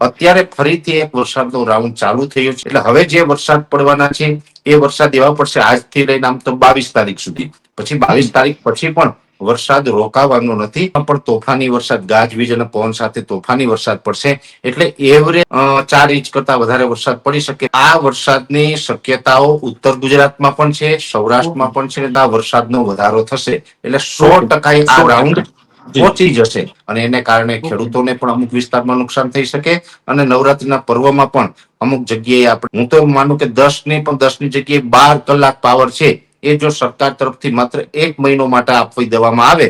અત્યારે ફરીથી એક વરસાદનો રાઉન્ડ ચાલુ થયો છે. એટલે હવે જે વરસાદ પડવાના છે, એ વરસાદ એવા પડશે આજથી લઈને આમ તો બાવીસ તારીખ સુધી. પછી બાવીસ તારીખ પછી પણ વરસાદ રોકાવાનો નથી, પણ તોફાની વરસાદ ગાજવીજ અને પવન સાથે તોફાની વરસાદ પડશે. એટલે એવરેજ ચાર ઇંચ કરતા વધારે વરસાદ પડી શકે. આ વરસાદની શક્યતાઓ ઉત્તર ગુજરાતમાં પણ છે, સૌરાષ્ટ્રમાં પણ છે. આ વરસાદનો વધારો થશે. એટલે સો ટકા આ રાઉન્ડ પહોંચી જશે. અને એને કારણે ખેડૂતોને પણ અમુક વિસ્તારમાં નુકસાન થઈ શકે અને નવરાત્રીના પર્વમાં પણ અમુક જગ્યાએ આપણે હું તો માનું કે દસની પણ દસની જગ્યાએ બાર કલાક પાવર છે. એ જો સરકાર તરફથી માત્ર એક મહિનો માટે આપવી દેવામાં આવે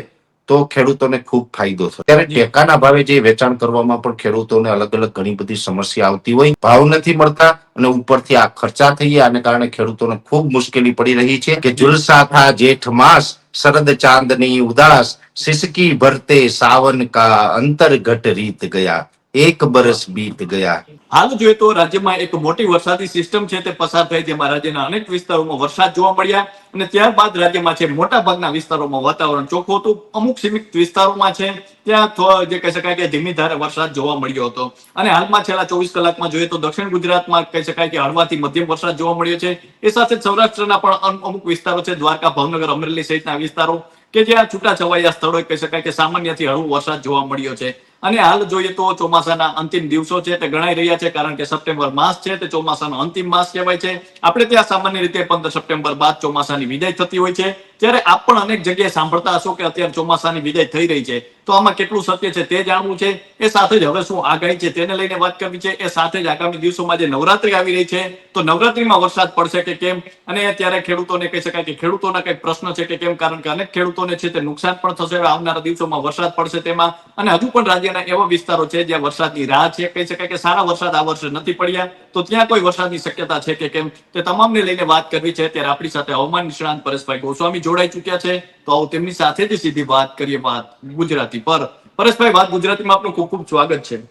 તો ખેડૂતોને ખૂબ ફાયદો થશે ત્યારે ટેકાના ભાવે જે વેચાણ કરવામાં પણ ખેડૂતોને અલગ અલગ ઘણી બધી સમસ્યા આવતી હોય. ભાવ નથી મળતા અને ઉપરથી આ ખર્ચા થઈ ગયા આને કારણે ખેડૂતોને ખૂબ મુશ્કેલી પડી રહી છે કે જુલસા થા જેઠ માસ શરદ ચાંદની ઉદાસ સિસકી ભરતે સાવન કા અંતર્ગત રીત ગયા. એક બરસ બીત ગયા. હાલ જોઈએ તો રાજ્યમાં એક મોટી વરસાદી સિસ્ટમ છે તે પસાર થઈ જેમાં રાજ્યના અનેક વિસ્તારોમાં વરસાદ જોવા મળ્યા અને ત્યારબાદ રાજ્યમાં છે મોટા ભાગના વિસ્તારોમાં વાતાવરણ ચોખ્ખું હતું. અમુક સીમિત વિસ્તારોમાં છે ત્યાં જે કહી શકાય કે ધીમી ધારે વરસાદ જોવા મળ્યો હતો. અને હાલમાં છેલ્લા ચોવીસ કલાકમાં જોઈએ તો દક્ષિણ ગુજરાતમાં કહી શકાય કે હળવાથી મધ્યમ વરસાદ જોવા મળ્યો છે. એ સાથે સૌરાષ્ટ્રના પણ અમ- અમુક વિસ્તારો છે, દ્વારકા, ભાવનગર, અમરેલી સહિતના વિસ્તારો કે જ્યાં છૂટા છવાયા સ્થળોએ કહી શકાય કે સામાન્યથી હળવો વરસાદ જોવા મળ્યો છે. અને હાલ જોઈએ તો ચોમાસાના અંતિમ દિવસો છે તે ગણાઈ રહ્યા છે, કારણ કે સપ્ટેમ્બર માસ છે તે ચોમાસાનો અંતિમ માસ કહેવાય છે. આપણે ત્યાં સામાન્ય રીતે પંદર સપ્ટેમ્બર બાદ ચોમાસાની વિદાય થતી હોય છે. ત્યારે આપ પણ અનેક જગ્યાએ સાંભળતા હશો કે અત્યારે ચોમાસાની વિદાય થઈ રહી છે. તો આમાં કેટલું સત્ય છે તે જાણવું છે. એ સાથે જ હવે શું આગાહી છે તેને લઈને વાત કરવી છે. એ સાથે જ આગામી દિવસોમાં જે નવરાત્રી આવી રહી છે, તો નવરાત્રીમાં વરસાદ પડશે કે કેમ? અને ત્યારે ખેડૂતોને કહી શકાય કે ખેડૂતોના કઈ પ્રશ્ન છે કે કેમ? કારણ કે અનેક ખેડૂતોને છે તે નુકસાન પણ થશે. આવનારા દિવસોમાં વરસાદ પડશે તેમાં. અને હજુ પણ રાજ્યના એવા વિસ્તારો છે જ્યાં વરસાદની રાહ છે, કહી શકાય કે સારા વરસાદ આ વર્ષે નથી પડ્યા. તો ત્યાં કોઈ વરસાદની શક્યતા છે કે કેમ? તે તમામને લઈને વાત કરવી છે. ત્યારે આપણી સાથે હવામાન નિષ્ણાંત પરેશભાઈ ગોસ્વામી જોડાઈ ચુક્યા છે. તો આવો તેમની સાથે જ સીધી વાત કરીએ વાત ગુજરાતી પર. પરેશભાઈ, વાત ગુજરાતીમાં આપનું ખૂબ ખૂબ સ્વાગત છે.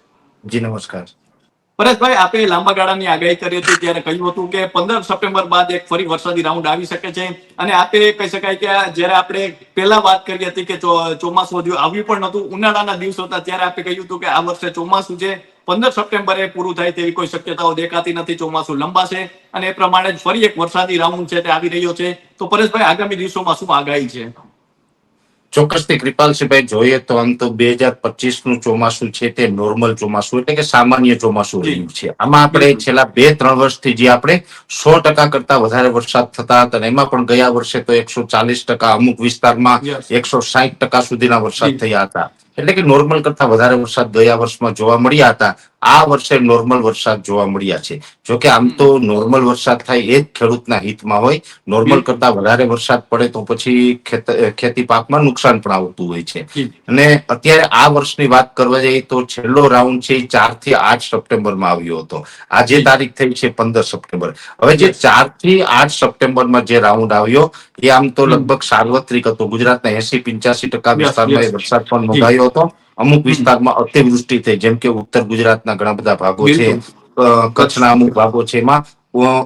જી, નમસ્કાર. પરેશભાઈ આપે લાંબા ગાળાની આગાહી કરી હતી ત્યારે કહ્યું હતું કે પંદર સપ્ટેમ્બર બાદ એક ફરી વરસાદી રાઉન્ડ આવી શકે છે. અને આપે કહી શકાય કે જ્યારે આપણે પહેલા વાત કરી હતી કે ચોમાસું હજુ આવ્યું પણ નતું ઉનાળાના દિવસો હતા, ત્યારે આપે કહ્યું હતું કે આ વર્ષે ચોમાસું છે. પંદર સપ્ટેમ્બરે પૂરું થાય તેવી કોઈ શક્યતાઓ દેખાતી નથી, ચોમાસું લંબાશે. અને એ પ્રમાણે ફરી એક વરસાદી રાઉન્ડ છે તે આવી રહ્યો છે. તો પરેશભાઈ, આગામી દિવસોમાં શું આગાહી છે? ચોક્કસથી કૃપાલસિંહભાઈ જોઈએ તો આમ તો બે હજાર પચીસનું ચોમાસું છે તે નોર્મલ ચોમાસું એટલે કે સામાન્ય ચોમાસું રહ્યું છે. આમાં આપણે છેલ્લા બે ત્રણ વર્ષથી જે આપણે સો ટકા કરતા વધારે વરસાદ થતા હતા એમાં પણ ગયા વર્ષે તો એકસો ચાલીસ ટકા અમુક વિસ્તારમાં. એકસો સાહીઠ ટકા સુધીના વરસાદ થયા હતા. એટલે કે નોર્મલ કરતા વધારે વરસાદ ગયા વર્ષમાં જોવા મળ્યા હતા. આ વર્ષે નોર્મલ વરસાદ જોવા મળ્યા છે. જો કે આમ તો નોર્મલ વરસાદ થાય એ જ ખેડૂતના હિતમાં હોય. નોર્મલ કરતા વધારે વરસાદ પડે તો પછી ખેત- પાકમાં નુકસાન પણ આવતું હોય છે. અને અત્યારે આ વર્ષની વાત કરવા જઈએ તો છેલ્લો રાઉન્ડ છે એ ચારથી આઠ સપ્ટેમ્બરમાં આવ્યો હતો. આજે તારીખ થઈ છે પંદર સપ્ટેમ્બર. હવે જે ચારથી આઠ સપ્ટેમ્બરમાં જે રાઉન્ડ આવ્યો એ આમ તો લગભગ સાર્વત્રિક હતો. ગુજરાતના એસી પંચ્યાસી ટકા વિસ્તારમાં વરસાદ પણ નોંધાયો હતો. અમુક વિસ્તારમાં અતિવૃષ્ટિ થઈ જેમ કે ઉત્તર ગુજરાતના ઘણા બધા ભાગો છે કચ્છના અમુક ભાગો છે એમાં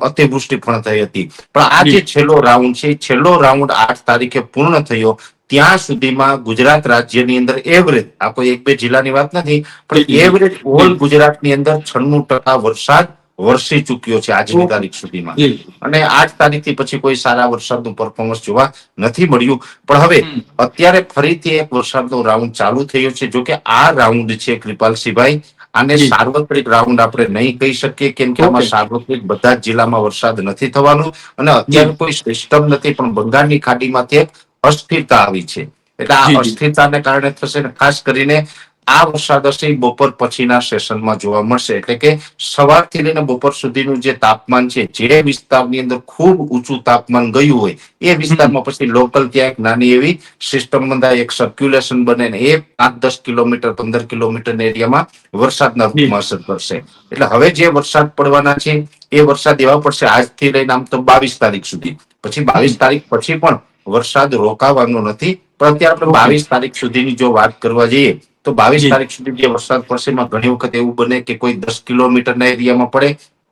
અતિવૃષ્ટિ પણ થઈ હતી. પણ આ જે છેલ્લો રાઉન્ડ છે છેલ્લો રાઉન્ડ આઠ તારીખે પૂર્ણ થયો ત્યાં સુધીમાં ગુજરાત રાજ્યની અંદર એવરેજ આ કોઈ એક બે જિલ્લાની વાત નથી પણ એવરેજ ઓલ ગુજરાતની અંદર છન્નું ટકા વરસાદ વરસી ચૂક્યો છે આજની તારીખ સુધીમાં. અને આઠ તારીખથી પછી કોઈ સારા વરસાદનું પરફોર્મન્સ જોવા નથી મળ્યું. પણ હવે અત્યારે ફરીથી એક વરસાદનો રાઉન્ડ ચાલુ થયો છે. જો કે આ રાઉન્ડ છે કૃપાલસિંહભાઈ. આને. સાર્વત્રિક રાઉન્ડ આપણે નહીં કહી શકીએ કેમ કે આમાં. સાર્વત્રિક બધા જ જિલ્લામાં વરસાદ નથી થવાનો. અને અત્યારે કોઈ સિસ્ટમ નથી પણ બંગાળની ખાડીમાંથી એક અસ્થિરતા આવી છે. એટલે આ. અસ્થિરતાને કારણે થશે ખાસ કરીને આ વરસાદ હશે બપોર પછીના સેશનમાં જોવા મળશે. એટલે કે સવારથી લઈને બપોર સુધીનું જે તાપમાન છે જે વિસ્તારની અંદર ખૂબ ઊંચું તાપમાન ગયું હોય એ વિસ્તારમાં પછી લોકલ ત્યાં એક નાની એવી સિસ્ટમ બંધાય એક સર્ક્યુલેશન બને ને એ પાંચ દસ કિલોમીટર પંદર કિલોમીટર એરિયામાં વરસાદના રૂપમાં અસર કરશે એટલે હવે જે વરસાદ પડવાના છે એ વરસાદ એવા પડશે આજથી લઈને આમ તો બાવીસ તારીખ સુધી. પછી બાવીસ તારીખ પછી પણ વરસાદ રોકાવાનો નથી. પણ અત્યારે આપણે બાવીસ તારીખ સુધીની જો વાત કરવા જઈએ તો બાવીસ તારીખ સુધી જે વરસાદ પડશે એમાં ઘણી વખત એવું બને કે કોઈ દસ કિલોમીટરના એરિયામાં પડે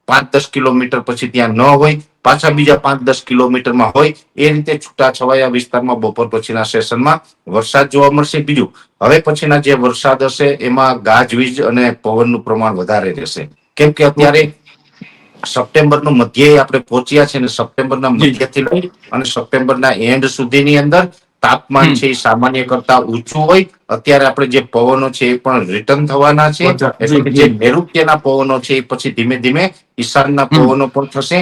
પાંચ દસ કિલોમીટર પછી ત્યાં ન હોય પાછા બીજા પાંચ દસ કિલોમીટરમાં હોય એ રીતે છૂટા છવાયા વિસ્તારમાં બપોર પછીના સેશનમાં વરસાદ જોવા મળશે. બીજું હવે પછીના જે વરસાદ હશે એમાં ગાજવીજ અને પવનનું પ્રમાણ વધારે રહેશે. કેમ કે અત્યારે સપ્ટેમ્બરનું મધ્ય આપણે પહોંચ્યા છે અને સપ્ટેમ્બરના. મધ્યથી લઈ અને સપ્ટેમ્બરના એન્ડ સુધીની અંદર તાપમાન છે એ સામાન્ય કરતા ઊંચું હોય. અત્યારે આપણે જે પવનો છે એ પણ રિટર્ન થવાના છે. એટલે જે નૈઋત્યના પવનો છે એ પછી ધીમે ધીમે ઈશાનના પવનો પણ થશે.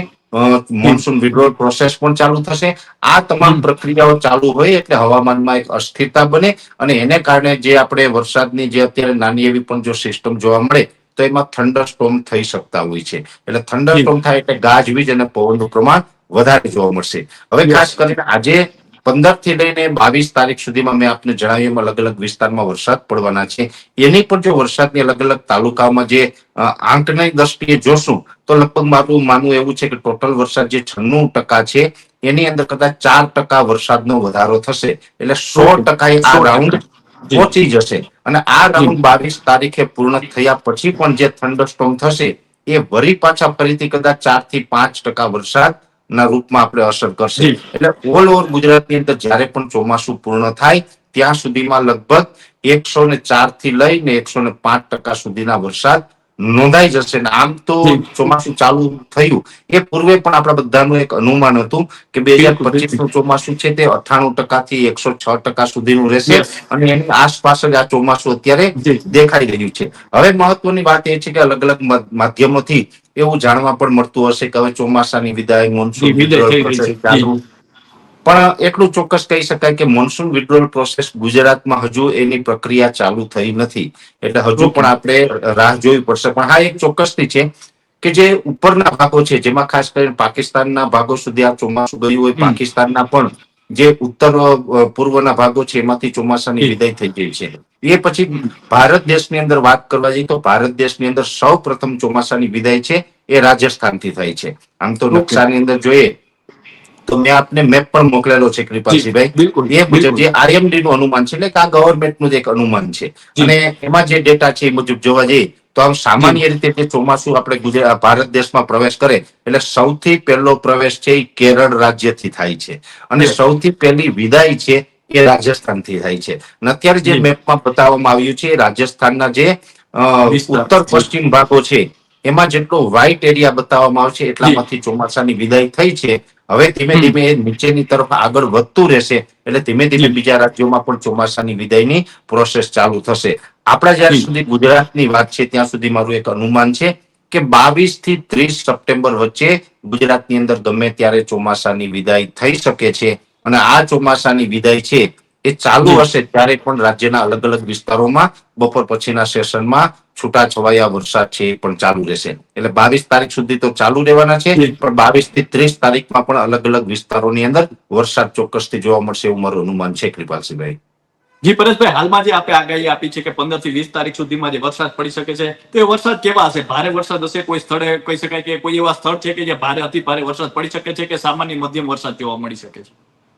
મોન્સૂન વિડ્રોલ પ્રોસેસ પણ ચાલુ થશે. આ તમામ પ્રક્રિયાઓ ચાલુ હોય એટલે હવામાનમાં એક અસ્થિરતા બને અને એને કારણે જે આપણે વરસાદની જે અત્યારે નાની એવી પણ જો સિસ્ટમ જોવા મળે તો એમાં થંડર સ્ટોર્મ થઈ શકતા હોય છે. એટલે થંડર સ્ટોમ થાય એટલે ગાજવીજ અને પવનનું પ્રમાણ વધારે જોવા મળશે. હવે. ખાસ કરીને આજે પંદરથી લઈને બાવીસ તારીખ સુધીમાં મેં આપને જણાવ્યું અલગ અલગ વિસ્તારમાં વરસાદ પડવાના છે. એની પણ જો વરસાદની અલગ અલગ તાલુકામાં જે આંકની દ્રષ્ટિએ જોશું તો લગભગ મારું માનવું એવું છે કે ટોટલ વરસાદ જે છન્નું ટકા છે એની અંદર કદાચ ચાર ટકા વરસાદનો વધારો થશે. એટલે સો ટકા એ આ રાઉન્ડ. પહોંચી જશે. અને આ રાઉન્ડ બાવીસ તારીખે પૂર્ણ થયા પછી પણ જે થંડરસ્ટોમ થશે એ વરી પાછા ફરીથી કદાચ ચારથી પાંચ ટકા વરસાદ ના રૂપમાં આપણે અસર કરશે. એટલે ઓલ ઓવર ગુજરાતની અંદર જ્યારે પણ ચોમાસું પૂર્ણ થાય ત્યાં સુધીમાં લગભગ એકસો ને ચારથી લઈને એકસો ને પાંચ ટકા સુધીના વરસાદ નોંધાઈ જશે ને આમ તો ચોમાસું ચાલુ થયું. એ પૂર્વે પણ આપણા બધાનું એક અનુમાન હતું કે બે હજાર પચીસનું ચોમાસું છે તે અઠાણું ટકા થી એકસો છ ટકા સુધીનું રહેશે અને એની આસપાસ જ આ ચોમાસું અત્યારે દેખાઈ રહ્યું છે. હવે મહત્વની વાત એ છે કે અલગ અલગ માધ્યમોથી એવું જાણવા પણ મળતું હશે કે હવે ચોમાસાની વિદાય મોન્સૂન પણ એટલું ચોક્કસ કહી શકાય કે મોન્સૂન વિડ્રોલ પ્રોસેસ ગુજરાતમાં હજુ એની પ્રક્રિયા ચાલુ થઈ નથી. એટલે હજુ પણ આપણે રાહ જોવી પડશે. પણ હા એક ચોક્કસથી છે કે જે ઉપરના ભાગો છે જેમાં ખાસ કરીને પાકિસ્તાનના ભાગો સુધી આ ચોમાસું ગયું હોય પાકિસ્તાનના પણ જે ઉત્તર પૂર્વના ભાગો છે એમાંથી ચોમાસાની વિદાય થઈ ગઈ છે. એ પછી ભારત દેશની અંદર વાત કરવા જઈએ તો ભારત દેશની અંદર સૌ પ્રથમ ચોમાસાની વિદાય છે એ રાજસ્થાનથી થાય છે. આમ તો નુકસાનની નકશાની અંદર જોઈએ તો મેં આપને મેપ પણ મોકલેલો છે કૃપાલસિંહભાઈ બિલકુલ, એ મુજબ જે આરએમડી નું અનુમાન છે એટલે કે આ ગવર્મેન્ટનું એક અનુમાન છે. અને એમાં જે ડેટા છે એ મુજબ જોવા જઈએ તો આમ સામાન્ય રીતે જે ચોમાસું આપણે ગુજરાત ભારત દેશમાં પ્રવેશ કરે એટલે સૌથી પહેલો પ્રવેશ છે એ કેરળ રાજ્યથી થાય છે. અને સૌથી પહેલી વિદાય છે એ રાજસ્થાનથી થાય છે. અને અત્યારે જે મેપમાં બતાવવામાં આવ્યું છે રાજસ્થાનના જે ઉત્તર પશ્ચિમ ભાગો છે એમાં જેટલો વ્હાઇટ એરિયા બતાવવામાં આવશે એટલામાંથી ચોમાસાની વિદાય થઈ છે. હવે ધીમે ધીમે એ નીચેની તરફ આગળ વધતું રહેશે એટલે ધીમે ધીમે. બીજા રાજ્યોમાં પણ ચોમાસાની વિદાયની પ્રોસેસ ચાલુ થશે. આપણા જ્યાં સુધી ગુજરાતની વાત છે ત્યાં સુધી મારું એક અનુમાન છે કે બાવીસથી ત્રીસ સપ્ટેમ્બર વચ્ચે ગુજરાતની અંદર ગમે ત્યારે ચોમાસાની વિદાય થઈ શકે છે. અને આ ચોમાસાની વિદાય છે એ ચાલુ હશે ત્યારે પણ રાજ્યના અલગ અલગ વિસ્તારોમાં બપોર પછીના સેશનમાં છૂટા છવાયા વરસાદ છે એ પણ ચાલુ રહેશે. એટલે બાવીસ તારીખ સુધી તો ચાલુ રહેવાના છે પણ બાવીસથી ત્રીસ તારીખમાં પણ અલગ અલગ વિસ્તારોની અંદર વરસાદ ચોક્કસથી જોવા મળશે એવું મારું અનુમાન છે કૃપાલસિંહભાઈ. જી પરેશભાઈ હાલમાં જે આપણે આગાહી આપી છે કે પંદરથી વીસ તારીખ સુધીમાં જે વરસાદ પડી શકે છે તો એ વરસાદ કેવા હશે? ભારે વરસાદ હશે? કોઈ સ્થળે કહી શકાય કે કોઈ એવા સ્થળ છે કે જે ભારે અતિ ભારે વરસાદ પડી શકે છે કે સામાન્ય મધ્યમ વરસાદ જોવા મળી શકે છે?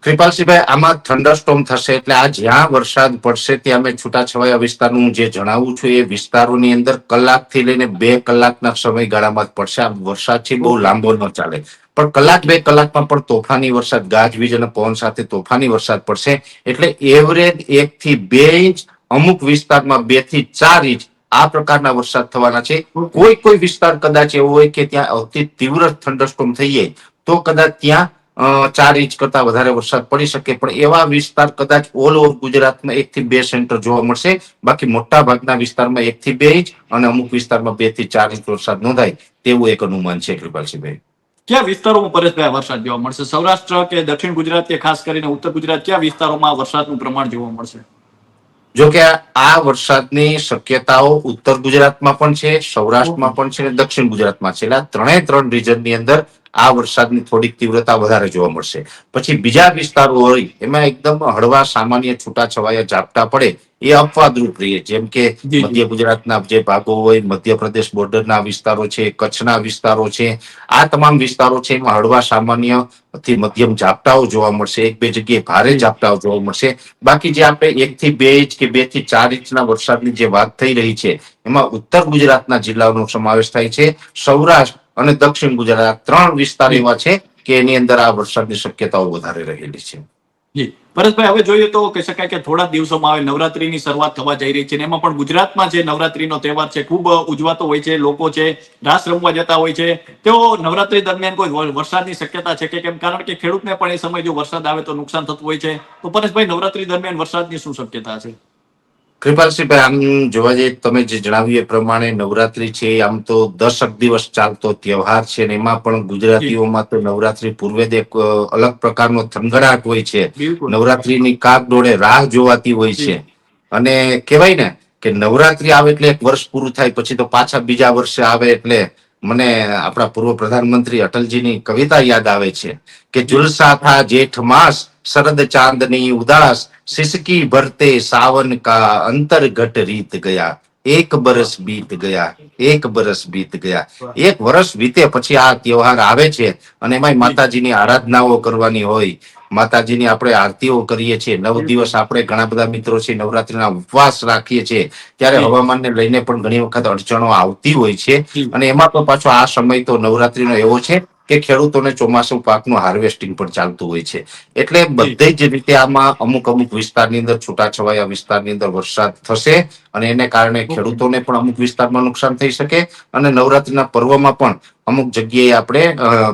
કૃપાલસિંહભાઈ, આમાં થંડરસ્ટોમ થશે એટલે આ જ્યાં વરસાદ પડશે ત્યાં મેં છૂટાછવાયા વિસ્તારનું જે જણાવું છું, એ વિસ્તારોની અંદર કલાકથી લઈને બે કલાકના સમયગાળામાં જ પડશે. આ વરસાદ છે બહુ લાંબો ન ચાલે. પણ કલાક, બે કલાકમાં પણ તોફાની વરસાદ, ગાજવીજ અને પવન સાથે તોફાની વરસાદ પડશે. એટલે એવરેજ એક થી બે ઇંચ, અમુક વિસ્તારમાં બેથી ચાર ઇંચ આ પ્રકારના વરસાદ થવાના છે. કોઈ કોઈ વિસ્તાર કદાચ એવો હોય કે ત્યાં અતિ તીવ્ર થંડરસ્ટોમ થઈ જાય, તો કદાચ ત્યાં ચાર ઇંચ કરતા વધારે વરસાદ પડી શકે. પણ એવા વિસ્તાર કદાચ ઓલ ઓવર ગુજરાતમાં એક થી બે સેન્ટર જોવા મળશે. બાકી મોટા ભાગના વિસ્તારમાં એક થી બે ઇંચ અને અમુક વિસ્તારમાં બેથી ચાર ઇંચ વરસાદ નોંધાય. તેવું એક અનુમાન છે કૃપાલસિંહભાઈ. કયા વિસ્તારોમાં પરેશભાઈ વરસાદ જોવા મળશે? સૌરાષ્ટ્ર કે દક્ષિણ ગુજરાત કે ખાસ કરીને ઉત્તર ગુજરાત કયા વિસ્તારોમાં વરસાદનું પ્રમાણ જોવા મળશે? જો કે આ વરસાદની શક્યતાઓ ઉત્તર ગુજરાતમાં પણ છે સૌરાષ્ટ્રમાં પણ છે અને દક્ષિણ ગુજરાતમાં છે. એટલે આ ત્રણેય ત્રણ રીજનની અંદર આ વરસાદની થોડીક તીવ્રતા વધારે જોવા મળશે. પછી બીજા વિસ્તારો હોય એમાં એકદમ હળવા સામાન્ય છૂટાછવાયા ઝાપટા પડે એ અપવાદરૂપ રહીએ જેમ કે મધ્ય ગુજરાતના જે ભાગો હોય મધ્યપ્રદેશ બોર્ડરના વિસ્તારો છે કચ્છના વિસ્તારો છે આ તમામ વિસ્તારો છે એમાં હળવા સામાન્યથી મધ્યમ ઝાપટાઓ જોવા મળશે. એક બે જગ્યાએ ભારે ઝાપટાઓ જોવા મળશે. બાકી જે આપણે એક થી બે ઇંચ કે બેથી ચાર ઇંચના વરસાદની જે વાત થઈ રહી છે એમાં ઉત્તર ગુજરાતના જિલ્લાઓનો સમાવેશ થાય છે. સૌરાષ્ટ્ર અને દક્ષિણ ગુજરાત ત્રણ વિસ્તાર એવા છે કે એની અંદર આ વરસાદની શક્યતાઓ વધારે રહેલી છે. જી. પરેશભાઈ હવે જોઈએ તો કહી શકાય કે થોડા દિવસોમાં હવે નવરાત્રીની શરૂઆત થવા જઈ રહી છે અને એમાં પણ ગુજરાતમાં જે નવરાત્રીનો તહેવાર છે ખૂબ ઉજવાતો હોય છે લોકો છે રાસ રમવા જતા હોય છે. તેઓ નવરાત્રી દરમિયાન કોઈ વરસાદની શક્યતા છે કે કેમ? કારણ કે ખેડૂતને પણ એ સમય જો વરસાદ આવે તો નુકસાન થતું હોય છે. તો પરેશભાઈ નવરાત્રી દરમિયાન વરસાદની શું શક્યતા છે? કૃપાલસિંહભાઈ આમ જોવા જઈએ તમે જે જણાવ્યું એ પ્રમાણે નવરાત્રી છે આમ તો દસક દિવસ ચાલતો તહેવાર છે ને એમાં પણ ગુજરાતીઓમાં તો નવરાત્રી પૂર્વે જ એક અલગ પ્રકારનો થનગડાટ હોય છે. નવરાત્રીની કાક ડોળે રાહ જોવાતી હોય છે. અને કહેવાય ને કે નવરાત્રી આવે એટલે એક વર્ષ પૂરું થાય પછી તો પાછા બીજા વર્ષે આવે એટલે મને આપણા પૂર્વ પ્રધાનમંત્રી અટલજીની કવિતા યાદ આવે છે કે જુલસા થા જેઠ માસ શરદ ચાંદની ઉદાસ, સિસકી ભરતે સાવન કા અંતર્ઘટ રીત ગયા. એક બરસ બીત ગયા, એક બરસ બીત ગયા. એક વર્ષ વીતે પછી આ તહેવાર આવે છે અને એમાં માતાજીની આરાધનાઓ કરવાની હોય. માતાજીની આપણે આરતીઓ કરીએ છીએ. નવ દિવસ આપણે ઘણા બધા મિત્રો છે નવરાત્રીના ઉપવાસ રાખીએ છીએ. ત્યારે. હવામાનને લઈને પણ ઘણી વખત અડચણો આવતી હોય છે. અને એમાં તો પાછો આ સમય તો નવરાત્રીનો એવો છે કે ખેડૂતોને ચોમાસુ પાકનું હાર્વેસ્ટિંગ પણ ચાલતું હોય છે. એટલે બધે જ રીતે આમાં અમુક અમુક વિસ્તારની અંદર છૂટાછવાયા વિસ્તારની અંદર વરસાદ થશે અને એને કારણે ખેડૂતોને પણ અમુક વિસ્તારમાં નુકસાન થઈ શકે અને નવરાત્રીના પર્વમાં પણ અમુક જગ્યાએ આપણે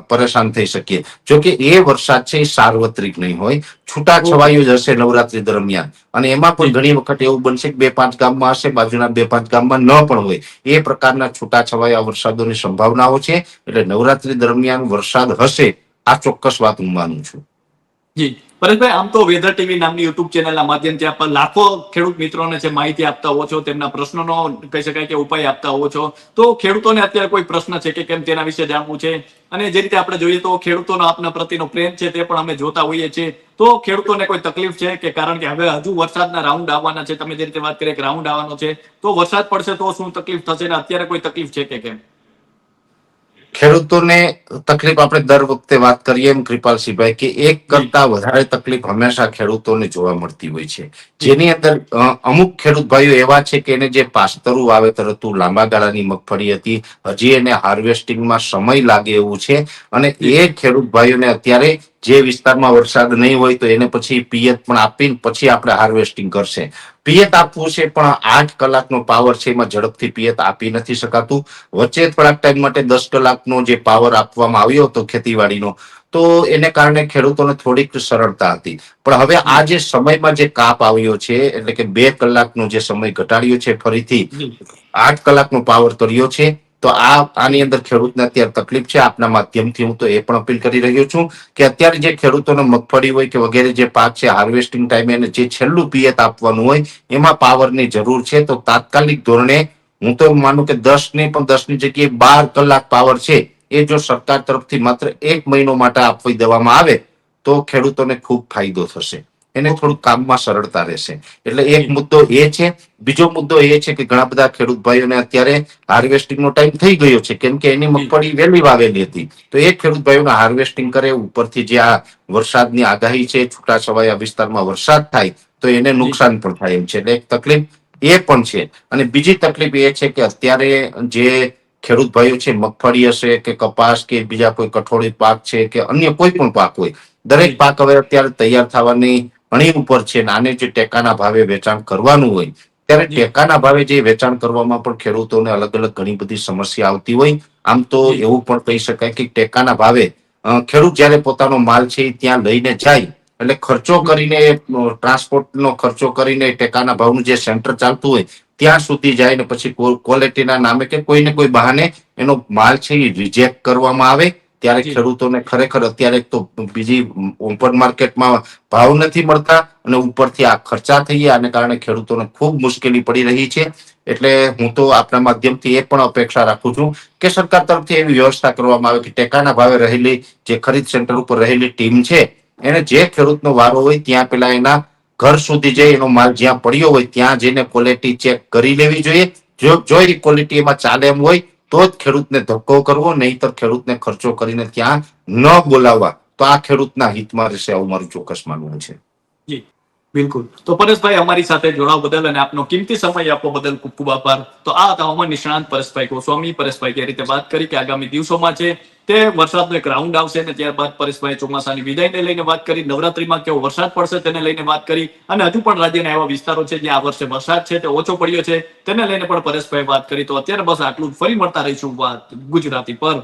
પરેશાન થઈ શકીએ. જો કે એ વરસાદ છે એ સાર્વત્રિક નહીં હોય. છૂટાછવાયું જ હશે નવરાત્રી દરમિયાન. અને એમાં પણ ઘણી વખત એવું બનશે કે બે પાંચ ગામમાં હશે, બાજુના બે પાંચ ગામમાં ન પણ હોય. એ પ્રકારના છૂટાછવાયા વરસાદોની સંભાવનાઓ છે. એટલે નવરાત્રી દરમિયાન વરસાદ હશે, આ ચોક્કસ વાત હું માનું છું. જી. પરેશભાઈ, આમ તો વેધર ટીવી નામની યુટ્યુબ ચેનલના માધ્યમથી આપ લાખો ખેડૂત મિત્રોને જે માહિતી આપતા હોવો છો, તેમના પ્રશ્નોનો કહી શકાય કે ઉપાય આપતા હોવો છો. તો ખેડૂતોને અત્યારે કોઈ પ્રશ્ન છે કે કેમ તેના વિશે જાણવું છે? અને જે રીતે આપણે જોઈએ તો ખેડૂતોનો આપના પ્રત્યેનો પ્રેમ છે તે પણ અમે જોતા હોઈએ છીએ. તો ખેડૂતોને કોઈ તકલીફ છે કે કારણ કે હવે હજુ વરસાદના રાઉન્ડ આવવાના છે? તમે જે રીતે વાત કરી રાઉન્ડ આવવાનો છે. તો વરસાદ પડશે તો શું તકલીફ થશે ને અત્યારે કોઈ તકલીફ છે કે કેમ? ખેડૂતોને તકલીફ આપણે દર વખતે વાત કરીએ એમ કૃપાલસિંહભાઈ કે એક કરતા વધારે તકલીફ હંમેશા ખેડૂતોને જોવા મળતી હોય છે. જેની અંદર અમુક ખેડૂત ભાઈઓ એવા છે કે એને જે પાસ્તરું વાવેતર હતું લાંબા ગાળાની મગફળી હતી હજી એને હાર્વેસ્ટિંગમાં સમય લાગે એવું છે. અને એ ખેડૂત ભાઈઓને અત્યારે જે વિસ્તારમાં વરસાદ નહીં હોય તો એને પછી પિયત પણ આપીને પછી આપણે હાર્વેસ્ટિંગ કરશે. પિયત આપવું છે પણ આઠ કલાકનો પાવર છે એમાં ઝડપથી પિયત આપી નથી શકાતું. વચ્ચે થોડાક ટાઈમ માટે દસ કલાકનો જે પાવર આપવામાં આવ્યો હતો ખેતીવાડીનો તો એને કારણે ખેડૂતોને થોડીક સરળતા હતી. પણ હવે આ જે સમયમાં જે કાપ આવ્યો છે એટલે કે બે કલાકનો જે સમય ઘટાડ્યો છે ફરીથી આઠ કલાકનો પાવર કર્યો છે તો આ આની અંદર ખેડૂતને અત્યારે તકલીફ છે. આપના માધ્યમથી હું તો એ પણ અપીલ કરી રહ્યો છું કે અત્યારે જે ખેડૂતોને મગફળી હોય કે વગેરે જે પાક છે, હાર્વેસ્ટિંગ ટાઈમે એને જે છેલ્લું પિયત આપવાનું હોય, એમાં પાવરની જરૂર છે. તો તાત્કાલિક ધોરણે હું તો માનું કે દસની પણ દસની જગ્યાએ બાર કલાક પાવર છે. એ જો સરકાર તરફથી માત્ર એક મહિનો માટે આપવી દેવામાં આવે, તો ખેડૂતોને ખૂબ ફાયદો થશે. એને થોડું કામમાં સરળતા રહેશે. એટલે એક મુદ્દો એ છે બીજો મુદ્દો એ છે કે ઘણા બધા ખેડૂત ભાઈઓને અત્યારે હાર્વેસ્ટિંગ નો ટાઈમ થઈ ગયો છે કેમ કે એની મગફળી વહેલી વાવેલી હતી. તો એ ખેડૂત ભાઈઓને હાર્વેસ્ટિંગ કરે ઉપરથી જે આ વરસાદની આગાહી છે છૂટા છવાયા વિસ્તારમાં વરસાદ થાય તો એને નુકસાન પણ થાય એમ છે. એટલે એક તકલીફ એ પણ છે. અને બીજી તકલીફ એ છે કે અત્યારે જે ખેડૂત ભાઈઓ છે મગફળી હશે કે કપાસ કે બીજા કોઈ કઠોળી પાક છે કે અન્ય કોઈ પણ પાક હોય દરેક પાક હવે અત્યારે તૈયાર થવાની ઘણી ઉપર છે નાને જે ટેકાના ભાવે વેચાણ કરવાનું હોય ત્યારે. ટેકાના ભાવે જે વેચાણ કરવામાં પણ ખેડૂતોને અલગ અલગ ઘણી બધી સમસ્યા આવતી હોય. આમ તો એવું પણ કહી શકાય કે ટેકાના ભાવે ખેડૂત જ્યારે પોતાનો માલ છે ત્યાં લઈને જાય એટલે ખર્ચો કરીને ટ્રાન્સપોર્ટનો ખર્ચો કરીને ટેકાના ભાવનું જે સેન્ટર ચાલતું હોય ત્યાં સુધી જાય ને પછી ક્વોલિટીના નામે કે કોઈને કોઈ બહાને એનો માલ છે એ રિજેક્ટ કરવામાં આવે. ત્યારે ખેડૂતોને ખરેખર અત્યારે તો બીજી ઓપન માર્કેટમાં ભાવ નથી મળતા અને ઉપરથી આ ખર્ચા થઈ આને કારણે ખેડૂતોને ખૂબ મુશ્કેલી પડી રહી છે. એટલે હું તો આપના માધ્યમથી એ પણ અપેક્ષા રાખું છું કે સરકાર તરફથી એવી વ્યવસ્થા કરવામાં આવે કે ટેકાના ભાવે રહેલી જે ખરીદ સેન્ટર ઉપર રહેલી ટીમ છે એને જે ખેડૂતનો વારો હોય ત્યાં પેલા એના ઘર સુધી જઈ એનો માલ જ્યાં પડ્યો હોય ત્યાં જઈને ક્વોલિટી ચેક કરી લેવી જોઈએ. જો જો એ ક્વોલિટી એમાં ચાલે એમ હોય તો જ ખેડૂતને ધક્કો કરવો, નહીતર ખેડૂતને ખર્ચો કરીને ત્યાં ન બોલાવવા. તો આ ખેડૂતના હિતમાં રહેશે, આવું મારું ચોક્કસ માનવું છે. બિલકુલ. તો પરેશભાઈ, અમારી સાથે જોડાવા બદલ અને આપનો કિંમતી સમય આપવા બદલ ખૂબ ખૂબ આભાર. તો આ હતા હવામાન નિષ્ણાંત પરેશભાઈ ગોસ્વામી. પરેશભાઈ જે રીતે વાત કરી કે આગામી દિવસોમાં છે તે વરસાદનો એક રાઉન્ડ આવશે અને ત્યારબાદ પરેશભાઈ ચોમાસાની વિદાયને લઈને વાત કરી. નવરાત્રીમાં કેવો વરસાદ પડશે તેને લઈને વાત કરી અને હજુ પણ રાજ્યના એવા વિસ્તારો છે જ્યાં આ વર્ષે વરસાદ છે તે ઓછો પડ્યો છે. તેને લઈને પણ પરેશભાઈ વાત કરી. તો અત્યારે બસ આટલું ફરી મળતા રહીશું વાત ગુજરાતી પર.